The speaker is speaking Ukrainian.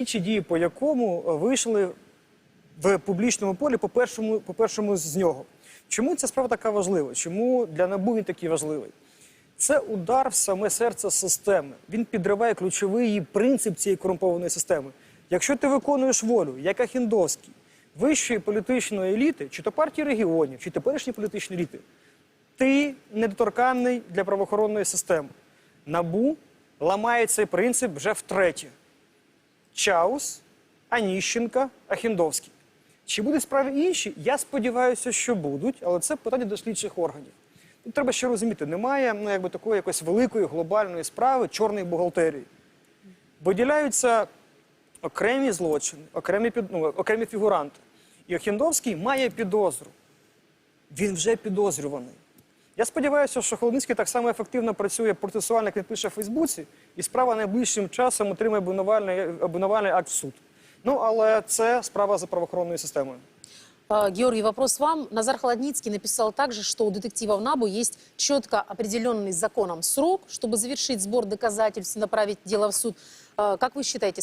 інші дії, по якому е, вийшли в публічному полі по першому, по першому з нього. Чому ця справа така важлива? Чому для НАБУ він такий важливий? Це удар в саме серце системи. Він підриває ключовий принцип цієї корумпованої системи. Якщо ти виконуєш волю, як Ахіндовський, вищої політичної еліти, чи то партії регіонів, чи теперішні політичні еліти, ти недоторканний для правоохоронної системи. Набу ламає цей принцип вже втретє. Чаус, Аніщенка, Ахіндовський. Чи будуть справи інші? Я сподіваюся, що будуть, але це питання до слідчих органів. Тут треба ще розуміти, немає ну, якби, такої якоїсь великої глобальної справи чорної бухгалтерії. Виділяються окремі злочини, окремі, ну, окремі фігуранти. І Охіндовський має підозру. Він вже підозрюваний. Я сподіваюся, що Холодницький так само ефективно працює процесуально, як він пише в Фейсбуці, і справа найближчим часом отримає обвинувальний, обвинувальний акт в суд. Ну, але це справа за правоохоронною системою. А, Георгий, вопрос вам. Назар Холодницкий написал также, что у детективов НАБУ есть четко определенный законом срок, чтобы завершить сбор доказательств и направить дело в суд. А, Как вы считаете,